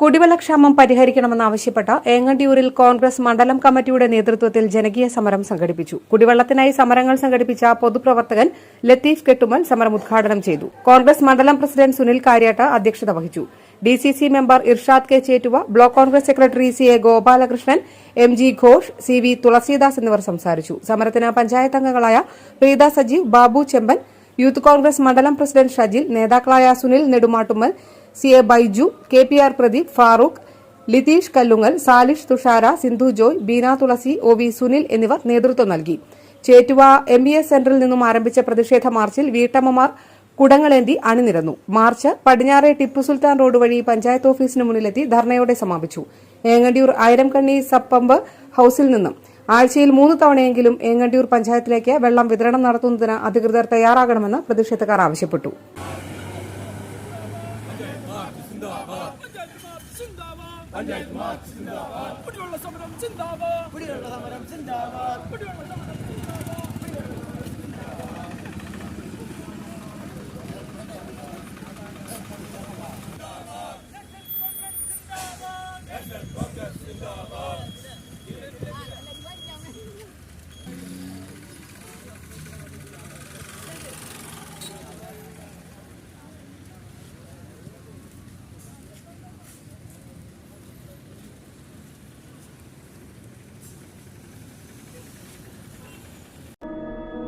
കുടിവെള്ളക്ഷാമം പരിഹരിക്കണമെന്നാവശ്യപ്പെട്ട് ഏങ്ങണ്ടിയൂരിൽ കോൺഗ്രസ് മണ്ഡലം കമ്മിറ്റിയുടെ നേതൃത്വത്തിൽ ജനകീയ സമരം സംഘടിപ്പിച്ചു. കുടിവെള്ളത്തിനായി സമരങ്ങൾ സംഘടിപ്പിച്ച പൊതുപ്രവർത്തകൻ ലത്തീഫ് കെട്ടുമൽ സമരം ഉദ്ഘാടനം ചെയ്തു. കോൺഗ്രസ് മണ്ഡലം പ്രസിഡന്റ് സുനിൽ കാര്യാട്ട് അധ്യക്ഷത വഹിച്ചു. DCC member Irshad K Chettuva block Congress secretary C A Gopalakrishnan M G Ghosh C V Thulasidas എന്നിവർ സംസാരിച്ചു. സമരത്തിന് പഞ്ചായത്ത് അംഗങ്ങളായ പ്രീത സജീവ് ബാബു ചെമ്പൻ യൂത്ത് കോൺഗ്രസ് മണ്ഡലം പ്രസിഡന്റ് ഷജിൽ നേതാക്കളായ Sunil Nedumattummal C A Baiju K P R Pradeep Farooq Litheesh Kallungal Salish Thushara Sindhu Joy Beena Thulasi O V Sunil എന്നിവർ നേതൃത്വം നൽകി. Chettuva M B S സെന്ററിൽ നിന്നും ആരംഭിച്ച പ്രതിഷേധ മാർച്ചിൽ വീട്ടമ്മമാർ കുടങ്ങളേന്തി അണിനിരന്നു. മാർച്ച് പടിഞ്ഞാറെ ടിപ്പു സുൽത്താൻ റോഡ് വഴി പഞ്ചായത്ത് ഓഫീസിന് മുന്നിലെത്തി ധർണയോടെ സമാപിച്ചു. ഏങ്ങണ്ടിയൂർ ആയിരംകണ്ണി സബ് പമ്പ് ഹൌസിൽ നിന്നും ആഴ്ചയിൽ മൂന്ന് തവണയെങ്കിലും ഏങ്ങണ്ടിയൂർ പഞ്ചായത്തിലേക്ക് വെള്ളം വിതരണം നടത്തുന്നതിന് അധികൃതർ തയ്യാറാകണമെന്ന് പ്രതിഷേധക്കാർ ആവശ്യപ്പെട്ടു. കുടിവെള്ള സമരം സിന്ദാബാദ് കുടിവെള്ള സമരം സിന്ദാബാദ് കുടിവെള്ള സമരം